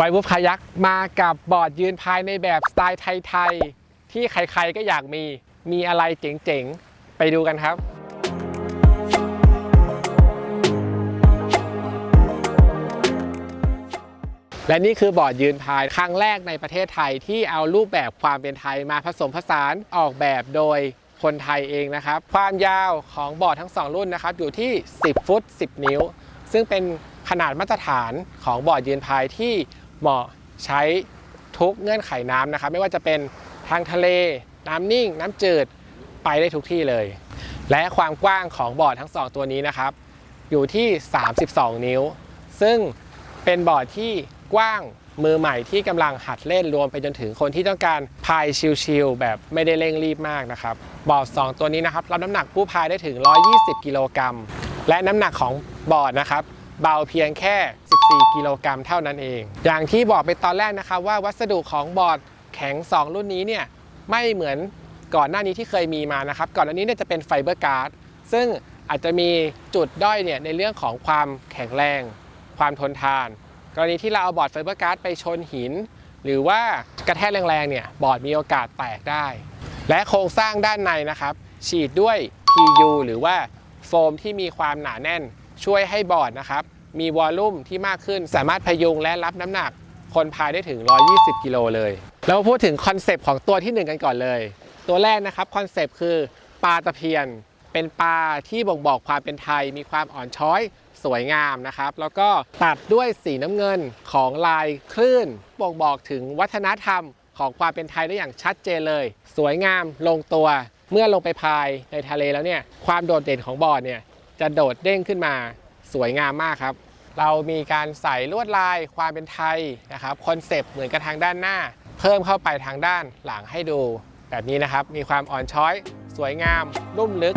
ไววูฟคายักมากับบอร์ดยืนพายในแบบสไตล์ไทยๆ ที่ใครๆก็อยากมี มีอะไรเจ๋งๆ ไปดูกันครับและนี่คือบอร์ดยืนพายครั้งแรกในประเทศไทยที่เอารูปแบบความเป็นไทยมาผสมผสานออกแบบโดยคนไทยเองนะครับ ความยาวของบอร์ดทั้ง 2 รุ่นนะครับ อยู่ที่ 10 ฟุต 10 นิ้ว ซึ่งเป็นขนาดมาตรฐานของบอร์ดยืนพายที่ เหมาะใช้ทุกเงื่อนไขน้ำนะครับ ไม่ว่าจะเป็นทางทะเล น้ำนิ่ง น้ำจืดไปได้ทุกที่เลย และความกว้างของบอร์ดทั้ง 2 ตัวนี้นะครับ อยู่ที่ 32 นิ้ว ซึ่งเป็นบอร์ดที่กว้างมือใหม่ที่กำลังหัดเล่นรวมไปจนถึงคนที่ต้องการพายชิลๆแบบไม่ได้เร่งรีบมากนะครับ บอร์ด 2 ตัวนี้นะครับรับน้ำหนักผู้พายได้ถึง 120 กิโลกรัมและน้ำหนักของบอร์ดนะครับ เบาเพียงแค่ 14 กิโลกรัมเท่านั้นเอง อย่างที่บอกไปตอนแรกนะครับว่าวัสดุของบอร์ดแข็ง 2 รุ่นนี้เนี่ยไม่เหมือนก่อนหน้านี้ที่เคยมีมานะครับ ก่อนหน้านี้เนี่ยจะเป็นไฟเบอร์การ์ดซึ่งอาจจะมีจุดด้อยเนี่ยในเรื่องของความแข็งแรง ความทนทาน กรณีที่เราเอาบอร์ดไฟเบอร์การ์ดไปชนหิน หรือว่ากระแทกแรงๆเนี่ยบอร์ดมีโอกาสแตกได้ และโครงสร้างด้านในนะครับ ฉีดด้วย PU หรือว่าโฟมที่มีความหนาแน่น ช่วยให้บอร์ดนะครับมีวอลลุ่มที่มากขึ้น สามารถพยุงและรับน้ำหนัก คนพายได้ถึง 120 กิโลเลย เรามาพูดถึงคอนเซปต์ของตัวที่ 1 กันก่อนเลย ตัวแรกนะครับคอนเซปต์คือปลาตะเพียน เป็นปลาที่บ่งบอกความเป็นไทย มีความอ่อนช้อยสวยงามนะครับ แล้วก็ตัดด้วยสีน้ำเงินของลายคลื่น บ่งบอกถึงวัฒนธรรมของความเป็นไทยได้อย่างชัดเจนเลย สวยงามลงตัว เมื่อลงไปพายในทะเลแล้วเนี่ยความโดดเด่นของบอร์ดเนี่ย จะโดดเด้งขึ้นมาสวยงามมากครับ เรามีการใส่ลวดลายความเป็นไทยนะครับคอนเซปต์เหมือนกันทางด้านหน้า เพิ่มเข้าไปทางด้านหลังให้ดู แบบนี้นะครับมีความอ่อนช้อย สวยงามนุ่มลึก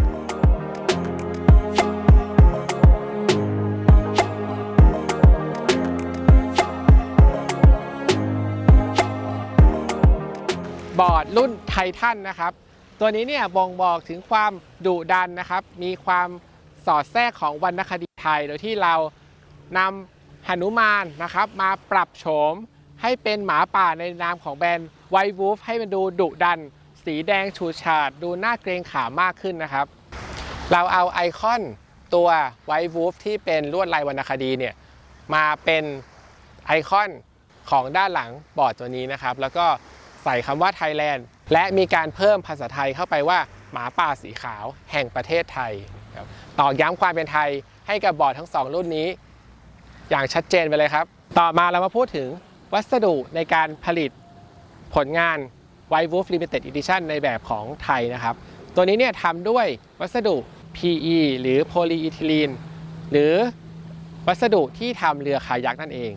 บอร์ดรุ่นไททันนะครับ ตัวนี้เนี่ยบ่งบอกถึงความดุดันนะครับ มีความ สอดแทรกของวรรณคดีไทย โดยที่เรานำหนุมานนะครับ มาปรับโฉมให้เป็นหมาป่าในนามของแบรนด์ไววูฟให้มันดูดุดัน สีแดงฉูดฉาด ดูน่าเกรงขามมากขึ้นนะครับ เราเอาไอคอนตัวไววูฟที่เป็นลวดลายวรรณคดีเนี่ยมาเป็นไอคอนของด้านหลังบอร์ดตัวนี้นะครับ แล้วก็ใส่คำว่าไทยแลนด์และมีการเพิ่มภาษาไทยเข้าไปว่าหมาป่าสีขาวแห่งประเทศไทย ตอกย้ำความเป็นไทยให้กับบอร์ดทั้งสองรุ่นนี้ อย่างชัดเจนไปเลยครับ ต่อมาเรามาพูดถึงวัสดุในการผลิตผลงาน White Wolf Limited Edition ในแบบของไทยนะครับ ตัวนี้เนี่ยทำด้วยวัสดุ PE หรือ polyethylene หรือวัสดุที่ทำเรือคายักนั่นเอง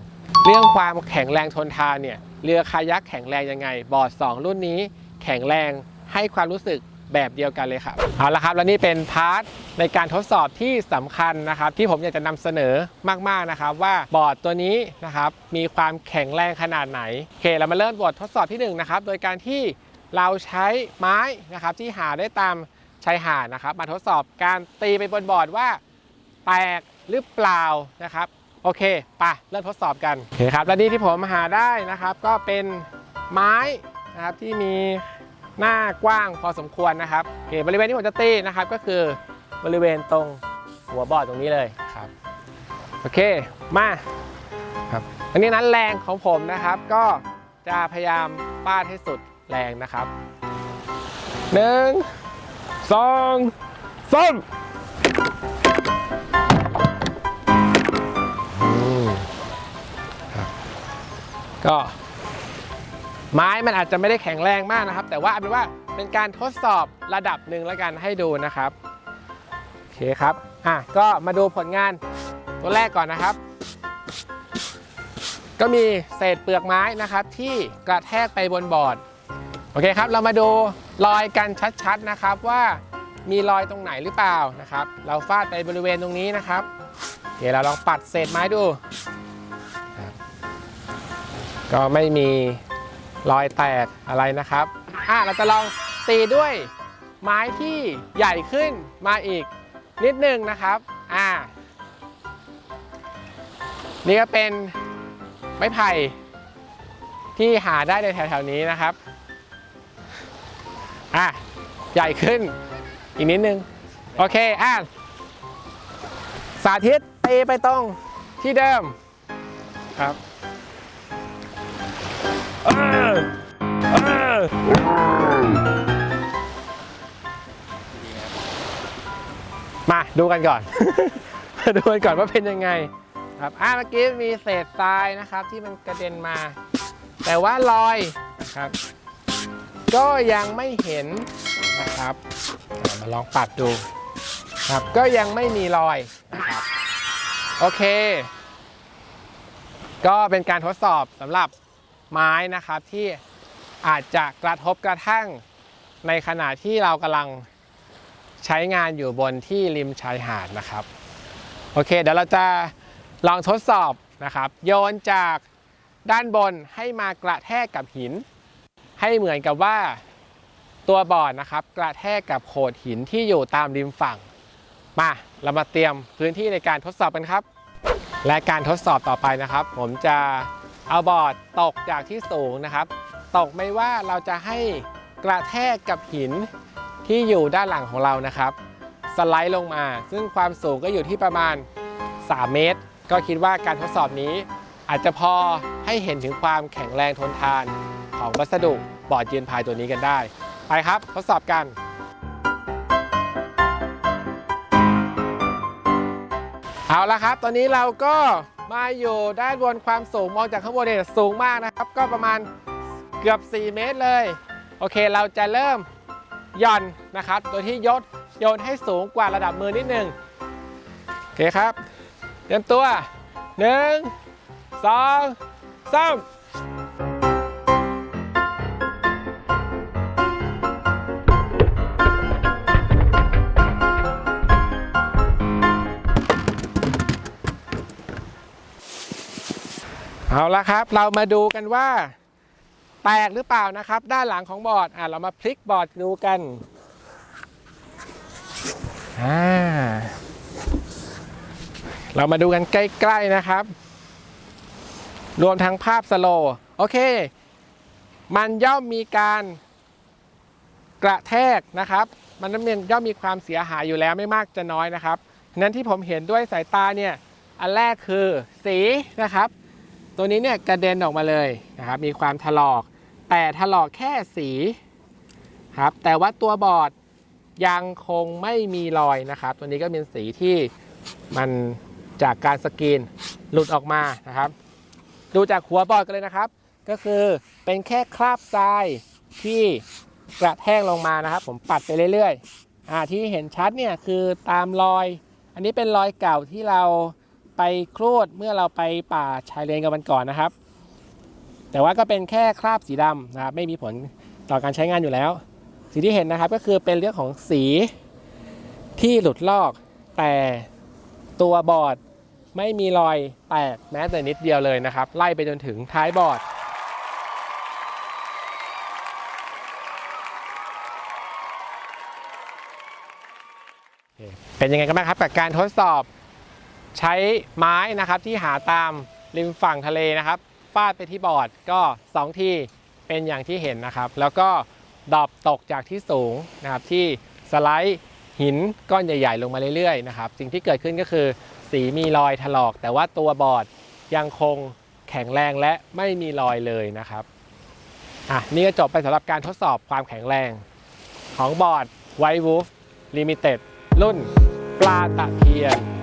เรื่องความแข็งแรงทนทานเนี่ยเรือคายักแข็งแรงยังไง บอร์ด 2 รุ่นนี้ แข็งแรงให้ความรู้สึก แบบเดียวกันเลยครับเอาละครับและนี่เป็นพาร์ทในการทดสอบที่สำคัญนะครับ ที่ผมอยากจะนำเสนอมากๆนะครับ ว่าบอร์ดตัวนี้นะครับมีความแข็งแรงขนาดไหนโอเคเรามาเริ่มบททดสอบที่1นะครับโดยการที่เราใช้ไม้นะครับที่หาได้ตามชายหาดนะครับ มาทดสอบการตีไปบนบอร์ดว่าแตกหรือเปล่านะครับโอเคไปเริ่มทดสอบกันโอเคครับและนี่ที่ผมหาได้นะครับ ก็เป็นไม้นะครับที่มี หน้ากว้างพอสมควรนะครับโอเคบริเวณที่ผมจะตีนะครับก็คือบริเวณตรงหัวบอร์ดตรงนี้เลยครับโอเคมาครับอันนี้นั้นแรงของผมนะครับ ก็จะพยายามฟาดให้สุดแรงนะครับหนึ่งสองสามก็ ไม้มันอาจจะไม่ได้แข็งแรงมากนะครับ แต่ว่าเอาเป็นว่าเป็นการทดสอบระดับหนึ่งแล้วกันให้ดูนะครับโอเคครับอะก็มาดูผลงานตัวแรกก่อนนะครับ ก็มีเศษเปลือกไม้นะครับที่กระแทกไปบนบอร์ดโอเคครับ เรามาดูรอยกันชัดๆนะครับว่ามีรอยตรงไหนหรือเปล่านะครับ เราฟาดไปบริเวณตรงนี้นะครับโอเคเราลองปัดเศษไม้ดู ก็ไม่มี รอยแตกอะไรนะครับอะเราจะลองตีด้วยไม้ที่ใหญ่ขึ้นมาอีกนิดนึงนะครับอ่านี่ก็เป็นไม้ไผ่ที่หาได้ในแถวๆนี้นะครับอะใหญ่ขึ้นอีกนิดนึง โอเคอะสาธิตตีไปตรงที่เดิมครับ มาดูกันก่อนมาดูกันก่อนว่าเป็นยังไง ครับอะเมื่อกี้มีเศษทรายนะครับ ที่มันกระเด็นมา แต่ว่ารอยนะครับ ก็ยังไม่เห็นนะครับมาลองปัดดูครับก็ยังไม่มีรอยนะครับโอเค ก็เป็นการทดสอบสำหรับไม้นะครับที่ อาจจะกระทบกระทั่งในขณะที่เรากำลังใช้งานอยู่บนที่ริมชายหาดนะครับ โอเค เดี๋ยวเราจะลองทดสอบนะครับ โยนจากด้านบนให้มากระแทกกับหิน ให้เหมือนกับว่าตัวบอร์ดนะครับ กระแทกกับโขดหินที่อยู่ตามริมฝั่ง มาเรามาเตรียมพื้นที่ในการทดสอบกันครับ และการทดสอบต่อไปนะครับ ผมจะเอาบอร์ดตกจากที่สูงนะครับ ตกไม่ว่าเราจะให้กระแทกกับหินที่อยู่ด้านหลังของเรานะครับ สไลด์ลงมา ซึ่งความสูงก็อยู่ที่ประมาณ 3 เมตร ก็คิดว่าการทดสอบนี้ อาจจะพอให้เห็นถึงความแข็งแรงทนทานของวัสดุบอร์ดยืนพายตัวนี้กันได้ ไปครับ ทดสอบกัน เอาละครับ ตอนนี้เราก็มาอยู่ด้านบนความสูงมองจากข้างบนเนี่ยสูงมากนะครับ ก็ประมาณ เกือบ 4 เมตรเลย โอเคเราจะเริ่มย่อนนะครับ โดยที่ยดโยนให้สูงกว่าระดับมือนิดหนึ่งโอเคครับเตรียมตัว 1 2 3เอาละครับ เรามาดูกันว่า แตกหรือเปล่านะครับ ด้านหลังของบอร์ดอะเรามาพลิกบอร์ดดูกันอ่าเรามาดูกันใกล้ๆนะครับ รวมทั้งภาพสโลโอเค มันย่อมมีการกระแทกนะครับ มันน้ำเนียนย่อมมีความเสียหายอยู่แล้วไม่มากจะน้อยนะครับนั้นที่ผมเห็นด้วยสายตาเนี่ย อันแรกคือสีนะครับ ตัวนี้เนี่ยกระเด็นออกมาเลยนะครับ มีความถลอก แต่ถลอกแค่สีครับแต่ว่าตัวบอร์ดยังคงไม่มีรอยนะครับ ตัวนี้ก็เป็นสีที่มันจากการสกรีนหลุดออกมานะครับ ดูจากหัวบอร์ดกันเลยนะครับ ก็คือเป็นแค่คราบทรายที่กระแทกลงมานะครับ ผมปัดไปเรื่อยๆอ่าที่เห็นชัดเนี่ยคือตามรอย อันนี้เป็นรอยเก่าที่เราไปครูดเมื่อเราไปป่าชายเลนกันวันก่อนนะครับ แต่ว่าก็เป็นแค่คราบสีดำนะครับไม่มีผลต่อการใช้งานอยู่แล้วสิ่งที่เห็นนะครับก็คือเป็นเรื่องของสีที่หลุดลอก แต่ตัวบอร์ดไม่มีรอยแตกแม้แต่นิดเดียวเลยนะครับ ไล่ไปจนถึงท้ายบอร์ดเป็นยังไงกันบ้างครับกับการทดสอบใช้ไม้นะครับที่หาตามริมฝั่งทะเลนะครับ ฟาดไปที่บอร์ดก็ 2 ที่เป็นอย่างที่เห็นนะครับ แล้วก็ดอปตกจากที่สูงนะครับที่สไลด์หินก้อนใหญ่ ๆ ลงมาเรื่อยๆนะครับสิ่งที่เกิดขึ้นก็คือสีมีรอยถลอก แต่ว่าตัวบอร์ดยังคงแข็งแรงและไม่มีรอยเลยนะครับอะนี่ก็จบไปสำหรับการทดสอบความแข็งแรง ของบอร์ด White Wolf Limited รุ่นปลาตะเพียน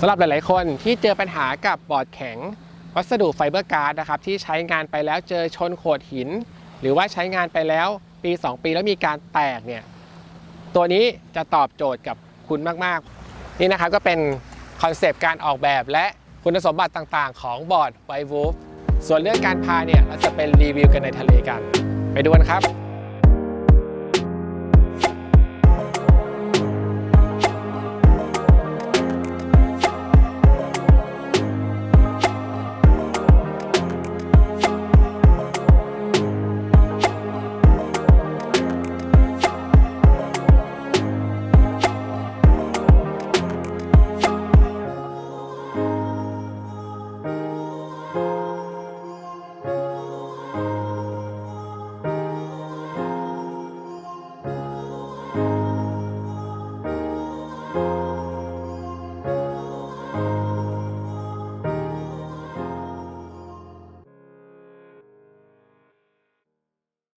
สำหรับหลาย ๆ คนที่เจอปัญหากับบอร์ดแข็ง วัสดุไฟเบอร์การ์ดนะครับที่ใช้งานไปแล้วเจอชนโขดหิน หรือว่าใช้งานไปแล้วปี 2 ปีแล้วมีการแตกเนี่ยตัวนี้จะตอบโจทย์กับคุณมาก ๆ นี่นะครับก็เป็นคอนเซปต์การออกแบบและคุณสมบัติต่าง ๆ ของบอร์ดไววูฟส่วนเรื่องการพาเนี่ยเราจะเป็นรีวิวกันในทะเลกัน ไปดูกันครับ